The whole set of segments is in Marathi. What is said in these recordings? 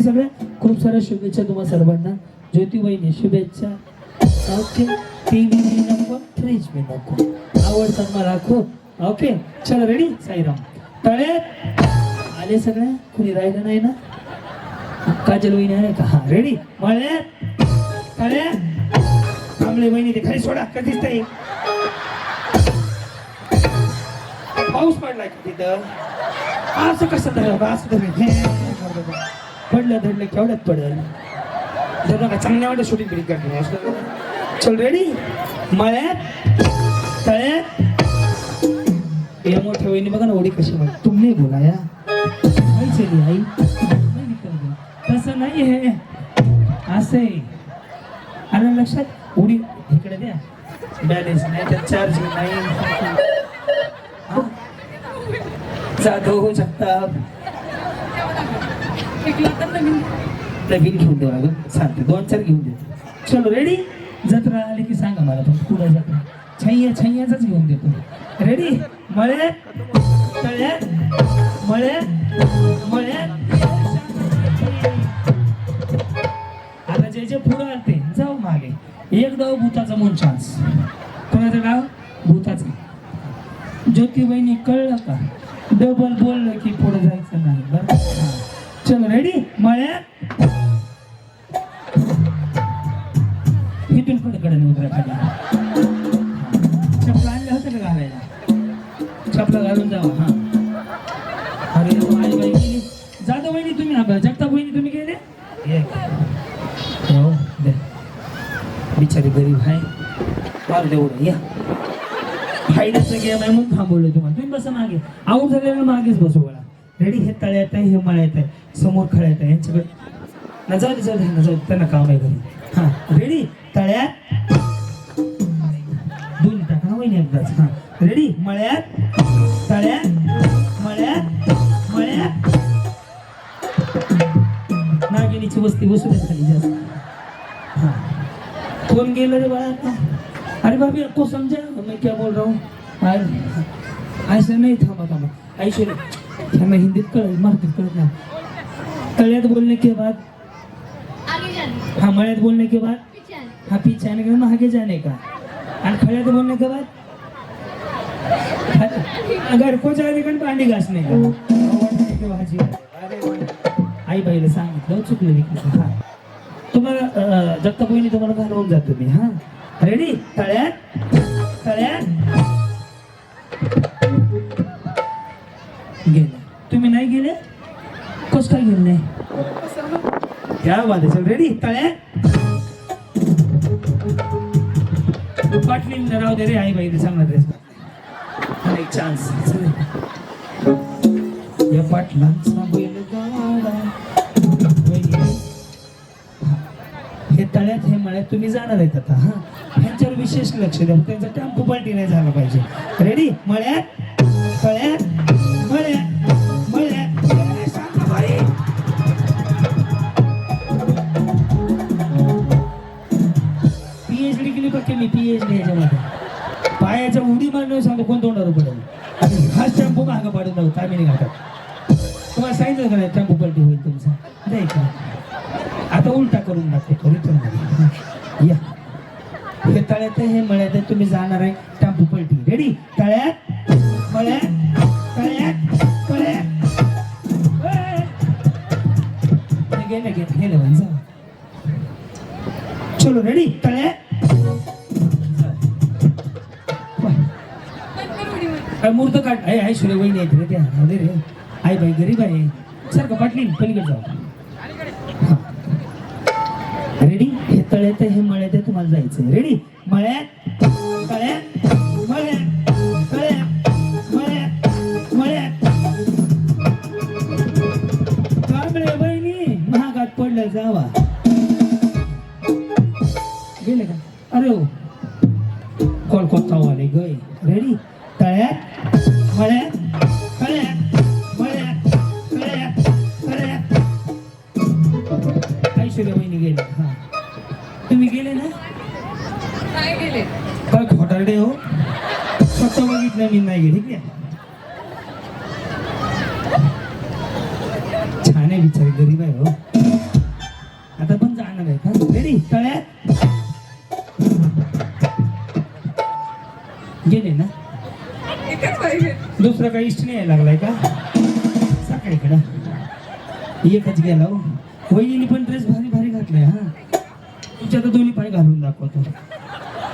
हे सगळ्या खूप साऱ्या शुभेच्छा तुम्हा सर्वांना. ज्योतिबाईने शुभेच्छा. ओके. टीव्ही बी नको फ्रीज मी नको. आवडतात मला खूप. ओके. चला रेडी साईराम. तळे? आले सगळ्या कुणी राहिलं नाही ना? काजल वहिनी आहे का? हा रेडी मळे? तळे? थांबले वहिनी ते खाली सोडा कधीच नाही. पाऊस पडलाय का तिथं? असं कसं धरलं असं धरलं पडलं धडलं केवढ्यात पडलं? जर का? चांगल्या वाटत शूटिंग बिटिंग करते असं चल रेडी मळ्यात तळ्यात. या मोठ्या वहिनी बघा ना ओढी कशी म्हण तुम्ही बोला या. आई चली आई. नाही तसं नाही हे असं आहे. आलं लक्षात? उडी इकडे द्या. बॅलेन्स नाही तर चार्जिंग नाही. हा? जाधव हो शकता. नवीन. घेऊन देऊ लागेल सांगते. दोन चार घेऊन देतो चलो रेडी जत्रा आली की सांगा मला पण पुढे जत्रा. छैया छैयाचाच घेऊन देतो. रेडी मळे? तळ्या मळे? मळे? आता जे जे पुढं आलते जाऊ मागे. एक डाव भूताचा मोन चान्स कोणाचं डाव भूताचा. ज्योतिबाईनी कळलं का? डबल बोललं की पुढे जायचं नाही. बरं? चलो रेडी मळ्या? इथून कडे कडे उतरा खाली चपला आणल्या होत्या का घालायला? चपला घालून जावा हा. अरे आई बाई गेली. जाधव बहिणी तुम्ही हा जगता बहिणी तुम्ही गेले? हो दे. बिचारी गरीब आहे. मारू दे उडं या. फायद्याचं गेम आहे म्हणून थांबवलं तुम्हाला. तुम्ही बसा मागे. आऊट झालेलं मागेच बसू बघा रेडी हे तळ्यात आहे हे मळ्यात आहे. समोर खळ्यात यांच्याकडे. ना जाऊ दे जाऊ दे ना जाऊ त्यांना काम आहे घरी. हा रेडी तळ्यात. दोन्ही टाका ना वहिनी एकदाच हा रेडी मळ्यात. तळ्यात. मळ्यात. मळ्यात. नागिनीची वस्ती बसू दे खाली जास्त. हाँ. गेलं रे बाळा आता? अरे बाबी को समजा. मैं क्या बोल रहा हूँ? अरे, ऐसे नाही थांबा थांबा. ऐश्वर्य त्यांना हिंदीत कळत मराठीत कळत नाही तळ्यात बोलने के बाद? आगे जाने। हाँ मळ्यात बोलने के बाद? हाँ पीछे आने के आगे जाने का? और खड़े तो बोलने के बाद? घर को जाने का भांडी घासने का। भाजी. आई बाईला सांगितलं चुकलं विकलं हा. तुम्हाला जगता बहिणी तुम्हाला घालवून जातो मी हा. रेडी तळ्यात? तळ्यात? गेले. तुम्ही नाही गेले? कस काय गेले नाही क्या बात रेडी तळ्या पाटली राहू दे रे आई बाई सांगणार ड्रेस एक चान्स या पाटलांचा हे। तळ्यात हे मळ्यात तुम्ही जाणार आहेत आता हा। ह्यांच्यावर विशेष लक्ष द्या त्यांचा टेम्पो पार्टी नाही झाला पाहिजे. रेडी मळ्यात? तळ्यात? पक्के मी पी एच पीएचडी याच्यामध्ये पायाच्या उडी मारण्यावर सांगतो कोण तोंडावर पडेल? आणि हाच टेम्पो मागं पाडून जाऊ तामिनी घाटात तुम्हाला सांगितलं का नाही शॅम्पू पलटी होईल तुमचा? नाही का? आता उलटा करून दाखवतो रिटर्न या. हे तळ्यात हे मळ्यात तुम्ही जाणार आहे टेम्पो पलटी. रेडी तळ्यात मळ्यात तळ्यात तळ्यात गेलं गेलं गेलं बाई, चलो रेडी तळ्यात काय मूर्त काढ. आहे आहे सूर्य वहिनी आहेत रे त्या राहू दे रे. आहे बाई गरीब आहे. सारखं का पाटली पलीकडे जाऊ. रेडी हे तळ्यात हे मळ्यात आहे, तुम्हाला जायचं रेडी मळ्यात तळ्यात मळ्यात तळ्यात मळ्यात मळ्यात. कांबळे बहिणी महागात पडलं जावा. गेले का? अरे हो. कोलकाता वाले गय रेडी तळ्यात ऐश्वर्या वहिनी गेले. हा. तुम्ही गेले ना? काय गेले. काय खोटारडे हो. स्वतः बघितलं मी नाही गेले. ठीक आहे? छान आहे बिचारी गरीब आहे हो. तळ्यात गेले ना? एकच पाहिजे दुसरा काही इष्ट नाही यायला लागलाय का? सकाळीकडं एकच गेला हो. वहिनी पण ड्रेस भारी भारी घातलाय हा. तुमच्या तर दोन्ही पाय घालून दाखवतो.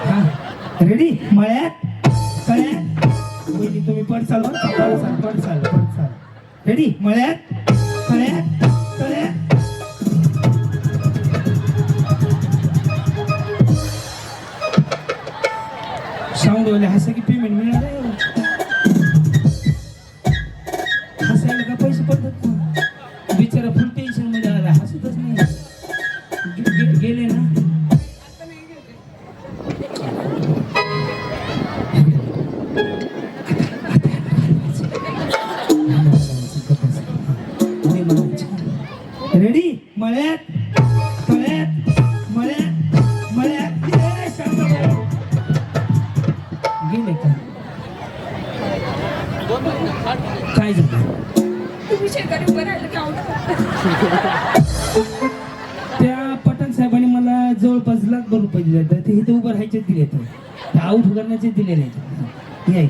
हा. रेडी मळ्यात? कळ्यात? वहिनी तुम्ही पड चाल का? पडचाल पडचाल पडचाल रेडी मळ्यात? कळ्यात? कळ्यात? साऊंड वाले हसा की पेमेंट मिळणार दिले तर आऊट करण्याचे दिले नाही या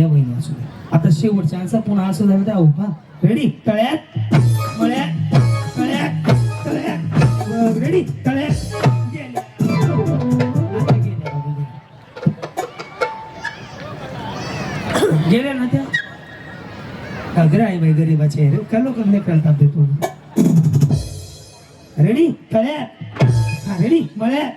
या बहिणी असू आता शेवटच्या आन्सर पुन्हा असं झालं तर आऊट हा? रेडी तळ्यात मळ्यात? तळ्यात तळ्यात रेडी तळ्यात गेल्या ना त्या? अग्र आहे बाई गरीबाचे रे का लोक कळतात देतो. रेडी कळ्या रेडी मळ्या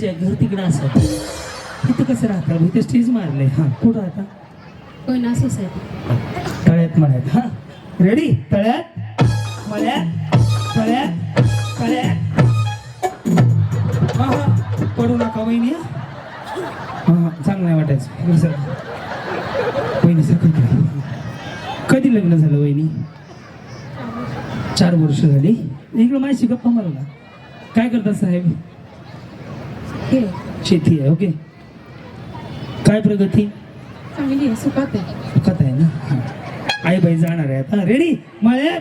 स्टेज आहे घर तिकडं असं इथं कसं राहतं इथं स्टेज मारलंय हा कुठं राहता कोयना सोसायटी. तळ्यात मळ्यात. हा रेडी तळ्यात? मळ्यात? तळ्यात? तळ्यात? हा हा पडू नका वहिनी हा. हा, चांगलं नाही वाटायचं. सर वहिनी सर कधी कधी लग्न झालं वहिनी? चार वर्ष झाली. इकडं माझी गप्पा ना काय करतात साहेब? शेती आहे ओके. काय प्रगती? चांगली आहे सुखात आहे. दुखत आहे ना? आई बाई जाणार आहे आता. रेडी मळ्यात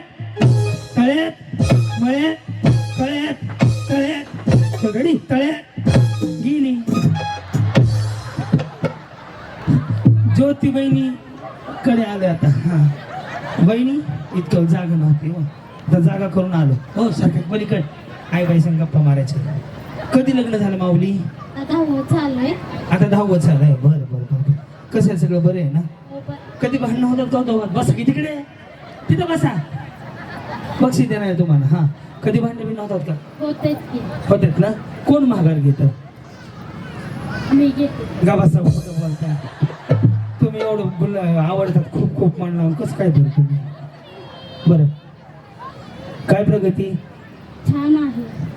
तळ्यात मळ्यात तळ्यात तळ्यात. रेडी तळ्यात गेली ज्योती बहिणी कडे आले आता. हा. बहिणी इतकं जागा नव्हती हो. आता जागा करून आलो. हो सारखं पलीकड. आई बाई संग गप्पा मारायचे. कधी लग्न झालं माऊली? आता हो आता दहावं झालंय. बरं बरं बरं बरं. कसं आहे सगळं बरं आहे ना? हो कधी भांडणं होतात का बसा की तिकडे. तिथं बसा. बक्षीस देणार आहे तुम्हाला हा. कधी भांडण बिंड होतात का? होतेच की. होतात ना? कोण महागार घेतं? मी घेते. गावाचा बोलता तुम्ही एवढं बोल आवडतात खूप खूप म्हणलं कसं काय बरं तुम्ही? बरं. काय प्रगती? छान आहे.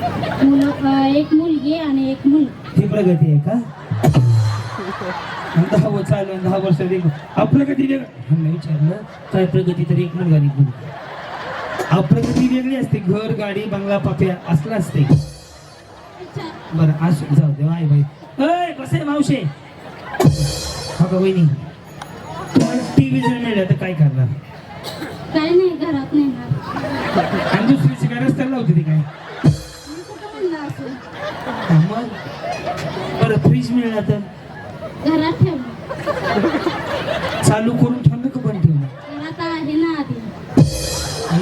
मुलं एक मुलगी आणि एक मुल ही प्रगती आहे का? दहा वर्ष चालू आहे, दहा वर्ष कधी वेगळं विचारलं काय प्रगती तर एक मुलगा एक मुलगी. अप्रगती वेगळी असते. घर गाडी बंगला पाप्या असलं असते. बरं असू जाऊ दे आई बाई. अय कसे मावशे? हा का वहिनी? टीव्ही जर मिळालं तर काय करणार? काय नाही घरात नाही आणि दुसरीची काय रस्त्याला लावते ती काय? मग? बरं फ्रीज मिळाला तर? घरात चालू करून ठेवलं का बंद ठेवलं घरात आहे ना आधी.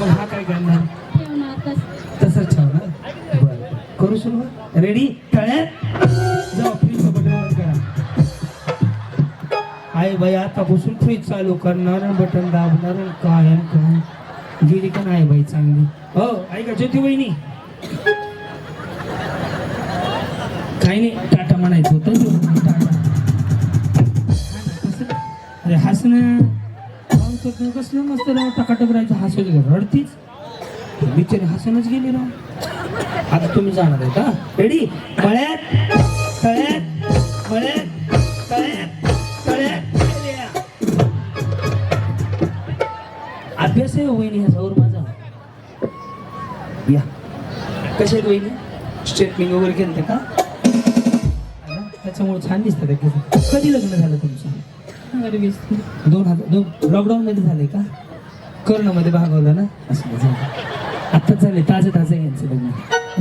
मग हा काय करणार? ठेवणार तसं. तसंच ठेवणार? बरं बरं. करू सुरुवात? रेडी तळ्यात जाऊ फ्रीज बटन करा. आई बाई आतापासून फ्रीज चालू करणार बटन दाबणार आणि काय आणि काय गेली का नाही बाई चांगली? हो ऐका ज्योती वहिनी काही नाही टाटा म्हणायचं होतं. अरे हसणं कसलं मस्त राव टकाटक राहायचं हसत रडतीच. बिचारी हसूनच गेली राव. आता तुम्ही जाणार आहे का रेडी मळ्यात तळ्यात मळ्यात तळ्यात तळ्यात अभ्यास आहे हो वहिनी ह्याच्यावर माझा? या. कशा आहेत वहिनी? स्टेटमेंट वगैरे केलं का? त्याच्यामुळे छान दिसतं ते केस कधी लग्न झालं तुमचं? दोन हजार दोन लॉकडाऊन मध्ये झाले का? कोरोनामध्ये भागवलं ना? असं आत्ताच झाले ताजे ताजे यांचं लग्न.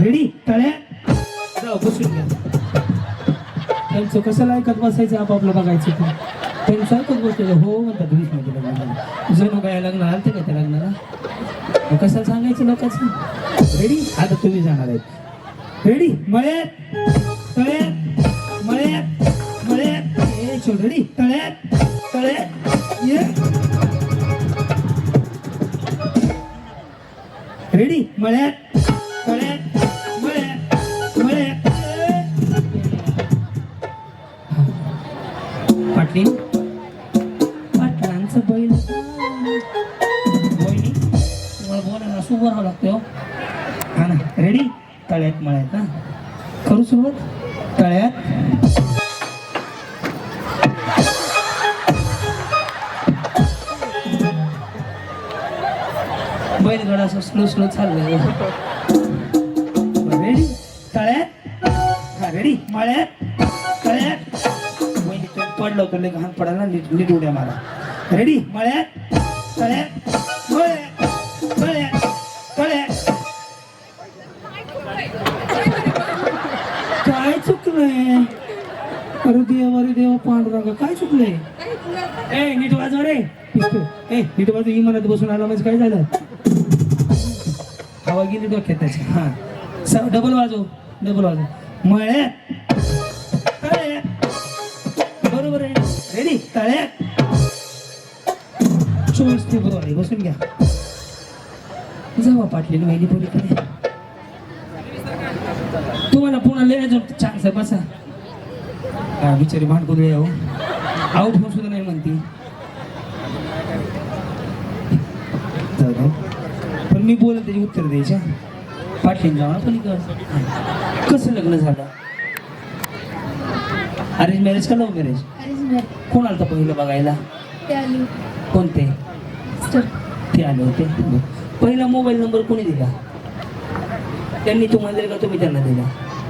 रेडी तळ्या जाऊ बसून घ्या. त्यांचं कशाला ऐकत बसायचं आपापलं बघायचं ते. त्यांचं ऐकत बसायचं हो म्हणतात वीसमध्ये लग्न जणू काय लग्न आलं का त्या लग्नाला? कशाला सांगायचं लोकांचं? रेडी आता तुम्ही जाणार आहेत. रेडी मळ्यात? तळ्यात? मळ्यात मळ्यात ए चल तळ्यात तळ्यात ये. रेडी मळ्यात बैलगाड असं स्लो स्लो चाललंय. रेडी तळ्यात? हा रेडी मळ्यात? तळ्यात? वहिनी तुम्ही पडलं होतं लय घाण पडायला नीट नीट उड्या मारा रेडी मळ्यात? तळ्यात? मळ्यात? तळ्यात? तळ्यात? काय चुकलंय? अरे देव अरे देव पांडुरंग काय चुकलंय? ए नीट वाजव रे. ए नीट वाजव इमानात बसून आला म्हणजे काय झालं? हवा गेली डोक्यात त्याची. हा. डबल वाजव डबल वाजव. मळ्यात तळ्यात बरोबर आहे. रेडी तळ्यात चोवीस फेब्रुवारी बसून घ्या. जावा पाटलेली वहिनी पलीकडे. तुम्हाला पुन्हा लय अजून चान्स आहे बसा. बिचारी भांडकुदळे हो आऊट होऊन सुद्धा नाही म्हणती जाऊ दे. पण मी बोलत त्याची उत्तर द्यायच्या पाटलीन जाऊ पलीकडं कसं लग्न झालं? अरेंज मॅरेज का लव्ह मॅरेज कोण आलं होतं पहिलं बघायला? ते कोणते? ते आले होते. पहिला मोबाईल नंबर कोणी दिला? त्यांनी तुम्हाला दिला का तुम्ही त्यांना दिला?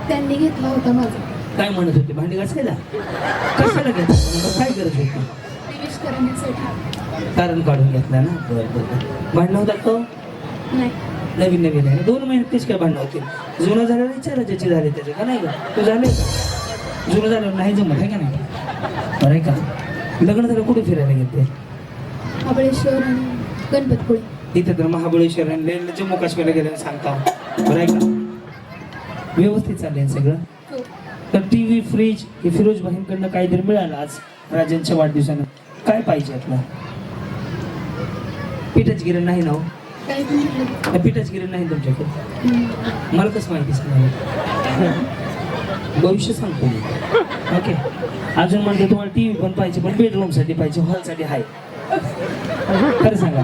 त्यांनी घेतला होता माझा. काय म्हणत होते? भांडी घासायला? कशाला घेतला? काय गरज होती? कारण काढून घेतला ना? बरं बरं. भांडणं होतात का हो? नाही. नवीन नवीन आहे. दोन महिन्यात कशी काय भांडणं होतील? जुनं झालेलं विचारा ज्याचे झाले त्याचे. का नाही का तू झाले जुनं झालं नाही जमत आहे का नाही? बरं आहे का लग्न झालं कुठे फिरायला गेले महाबळेश्वर आणि गणपतपुळे. इथं तर महाबळेश्वर आणि जम्मू काश्मीरला गेल्यानं सांगता. बरं आहे का व्यवस्थित चाललंय सगळं? हो. तर टी व्ही फ्रीज हे फिरोज भाईंकडनं काहीतरी मिळालं आज राजांच्या वाढदिवसानं. काय पाहिजे आपलं? पिठाची गिरण नाही ना हो? पिठाची गिरण नाही तुमच्याकडे. मला कसं माहिती सांगा? भविष्य सांगतो मी. ओके अजून म्हणते तुम्हाला टी व्ही पण पाहिजे पण बेडरूमसाठी पाहिजे हॉलसाठी आहे खरं सांगा.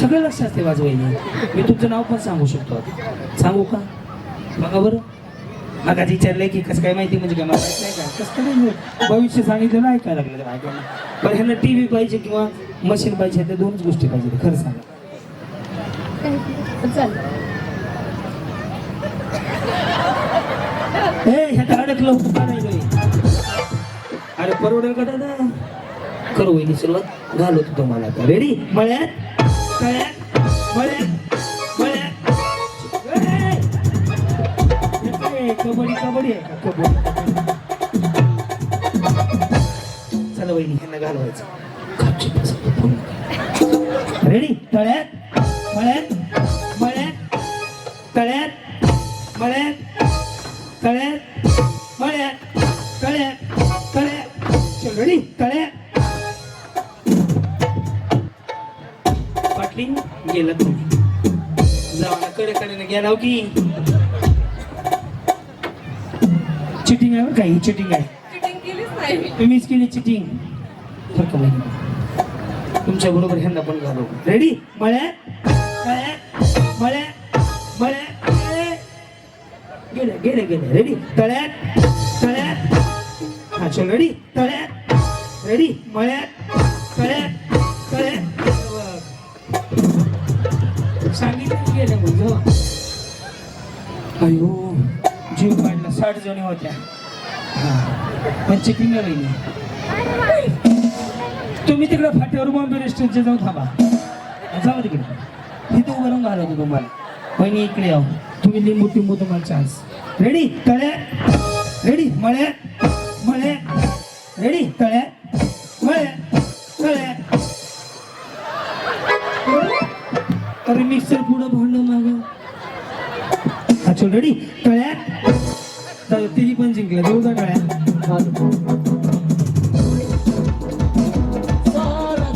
सगळं लक्षात असते वाजवायला मी तुमचं नाव पण सांगू शकतो. सांगू का? बघा बरं. मग विचारलंय की कसं काय माहिती म्हणजे काय मला माहीत नाही का? कसं काय? भविष्य सांगितलं नाही काय लागलं त्या पण ह्यांना टी व्ही पाहिजे किंवा मशीन पाहिजे त्या दोनच गोष्टी पाहिजे खरं सांगा काही पण चालेल ए ह्यात अडकलं अरे परवडेल का दादा? करू वहिनी सुरुवात. घालवतो तुम्हाला आता. रेडी मळ्यात? तळ्यात? मळ्यात? मळ्यात? कबड्डी कबड्डी आहे का? कबड्डी चला वहिनी ह्यांना घालवायचं. रेडी तळ्यात? मळ्यात मळ्यात तळ्यात मळ्यात तळ्यात मळ्यात तळ्यात तळ्यात चल रेडी तळ्यात पाटली गेलं तुम्ही. जाऊ कडे कडेने गेला की. चिटिंग आहे बरं का? ही चिटिंग आहे. तुम्हीच केली चिटिंग तुमच्या बरोबर ह्यांना पण घालू रेडी मळ्यात तळ्यात मळ्यात गेले गेले गेले रेडी तळ्यात तळ्यात हा चल रेडी तळ्यात रेडी मळ्यात तळ्यात तळ्यात सांगितलं गेलं म्हणजे हो। अयो जीव काढला साठ जणी होत्या। हा पण चेकिंग नाही तुम्ही तिकडे फाट्यावर बॉम्बे रेस्टॉरंटचे जाऊन थांबा। जाऊ तिकडे। इथं उभं घालवतो तुम्हाला. वहिनी इकडे आहो तुम्ही लिंबू टिंबू तुम्हाला चान्स रेडी तळ्या रेडी मळ्या? मळ्या? रेडी तळ्या मळ्या? तळ्या अरे मिक्सर पुढं भांडण माग. अच्छा रेडी तळ्या तर तिघी पण जिंकल्या. देऊ का तळ्या सारा